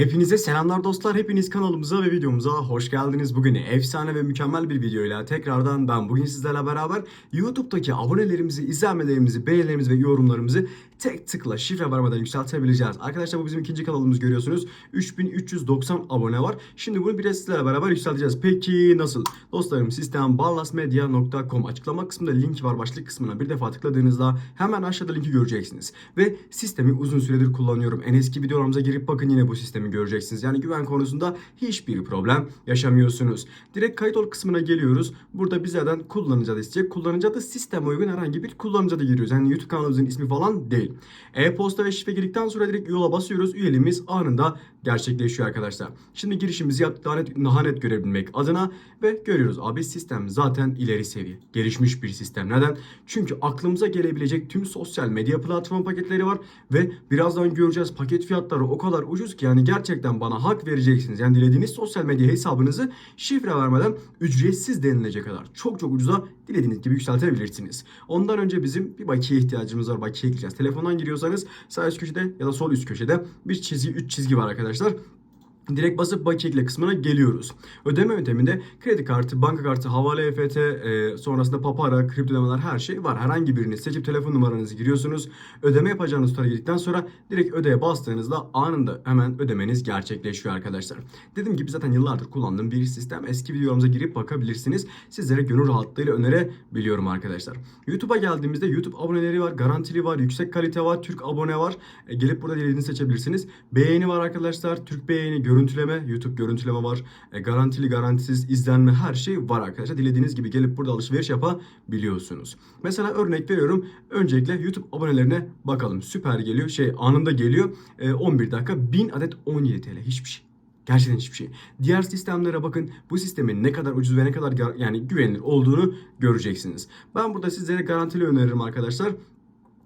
Hepinize selamlar dostlar. Hepiniz kanalımıza ve videomuza hoş geldiniz. Bugün efsane ve mükemmel bir videoyla tekrardan ben bugün sizlerle beraber YouTube'daki abonelerimizi, izlenmelerimizi, beğenilerimizi ve yorumlarımızı tek tıkla şifre vermeden yükseltebileceğiz. Arkadaşlar bu bizim ikinci kanalımız görüyorsunuz. 3390 abone var. Şimdi bunu bir de sizlerle beraber yükselteceğiz. Peki nasıl? Dostlarım sistem ballasmedia.com açıklama kısmında link var başlık kısmına bir defa tıkladığınızda hemen aşağıda linki göreceksiniz. Ve sistemi uzun süredir kullanıyorum. En eski videolarımıza girip bakın yine bu sistemi göreceksiniz. Yani güven konusunda hiçbir problem yaşamıyorsunuz. Direkt kayıt ol kısmına geliyoruz. Burada bizlerden kullanıcı adı isteyecek. Kullanıcı adı sisteme uygun herhangi bir kullanıcı adı giriyoruz. Yani YouTube kanalımızın ismi falan değil. E-posta ve şifre girdikten sonra direkt yola basıyoruz. Üyeliğimiz anında gerçekleşiyor arkadaşlar. Şimdi girişimizi yaptık daha net, görebilmek adına ve görüyoruz abi sistem zaten ileri seviye. Gelişmiş bir sistem. Neden? Çünkü aklımıza gelebilecek tüm sosyal medya platform paketleri var ve birazdan göreceğiz paket fiyatları o kadar ucuz ki yani gerçekten bana hak vereceksiniz. Yani dilediğiniz sosyal medya hesabınızı şifre vermeden ücretsiz denilecek kadar çok çok ucuza dilediğiniz gibi yükseltebilirsiniz. Ondan önce bizim bir bakiye ihtiyacımız var. Bakiye ekleyeceğiz. Telefondan giriyorsanız sağ üst köşede ya da sol üst köşede bir çizgi, üç çizgi var arkadaşlar arkadaşlar. Direkt basıp bakiye ekle kısmına geliyoruz. Ödeme yönteminde kredi kartı, banka kartı, havale EFT, e, sonrasında papara, kripto ödemeler her şey var. Herhangi birini seçip telefon numaranızı giriyorsunuz. Ödeme yapacağınız tutara girdikten sonra direkt ödeye bastığınızda anında hemen ödemeniz gerçekleşiyor arkadaşlar. Dediğim gibi zaten yıllardır kullandığım bir sistem. Eski videolarımıza girip bakabilirsiniz. Sizlere gönül rahatlığıyla önerebiliyorum arkadaşlar. YouTube'a geldiğimizde YouTube aboneleri var, garantili var, yüksek kalite var, Türk abone var. E, gelip burada dilediğinizi seçebilirsiniz. Beğeni var arkadaşlar. Türk beğeni, görüntüleme, YouTube görüntüleme var. E, garantili, garantisiz, izlenme her şey var arkadaşlar. Dilediğiniz gibi gelip burada alışveriş yapabiliyorsunuz. Mesela örnek veriyorum. Öncelikle YouTube abonelerine bakalım. Süper geliyor. Şey anında geliyor. E, 11 dakika 1000 adet 17 TL. Hiçbir şey. Gerçekten hiçbir şey. Diğer sistemlere bakın. Bu sistemin ne kadar ucuz ve ne kadar yani güvenilir olduğunu göreceksiniz. Ben burada sizlere garantili öneririm arkadaşlar.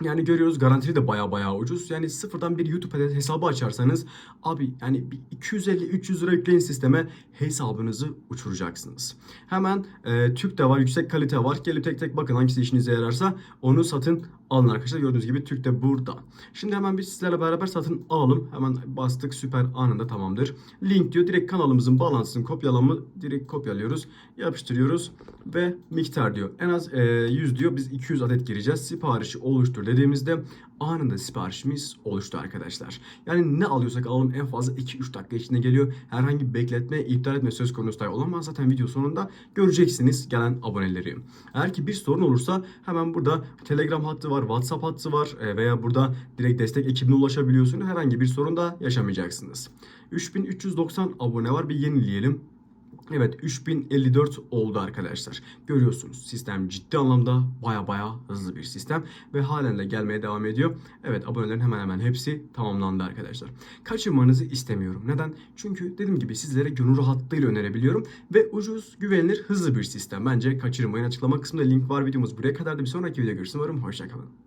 Yani görüyoruz garantili de baya baya ucuz. Yani sıfırdan bir YouTube hesabı açarsanız abi yani bir 250-300 lira yükleyin sisteme hesabınızı uçuracaksınız. Hemen e, Türk de var, yüksek kalite var. Gelip tek tek bakın hangisi işinize yararsa onu satın alın arkadaşlar. Gördüğünüz gibi Türk de burada. Şimdi hemen biz sizlerle beraber satın alalım. Hemen bastık süper anında tamamdır. Link diyor direkt kanalımızın bağlantısını kopyalamı direkt kopyalıyoruz. Yapıştırıyoruz ve miktar diyor. En az e, 100 diyor. Biz 200 adet gireceğiz. Siparişi oluştur dediğimizde anında siparişimiz oluştu arkadaşlar. Yani ne alıyorsak alalım en fazla 2-3 dakika içinde geliyor. Herhangi bir bekletme, iptal etme söz konusu dahi olamaz. Zaten video sonunda göreceksiniz gelen aboneleri. Eğer ki bir sorun olursa hemen burada Telegram hattı var, WhatsApp hattı var e, veya burada direkt destek ekibine ulaşabiliyorsunuz. Herhangi bir sorun da yaşamayacaksınız. 3390 abone var. Bir yenileyelim. Evet 3054 oldu arkadaşlar. Görüyorsunuz sistem ciddi anlamda baya baya hızlı bir sistem ve halen de gelmeye devam ediyor. Evet abonelerin hemen hemen hepsi tamamlandı arkadaşlar. Kaçırmanızı istemiyorum. Neden? Çünkü dediğim gibi sizlere gönül rahatlığıyla önerebiliyorum ve ucuz, güvenilir, hızlı bir sistem. Bence kaçırmayın. Açıklama kısmında link var videomuz buraya kadar da bir sonraki videoda görüşürüz. Umarım hoşçakalın.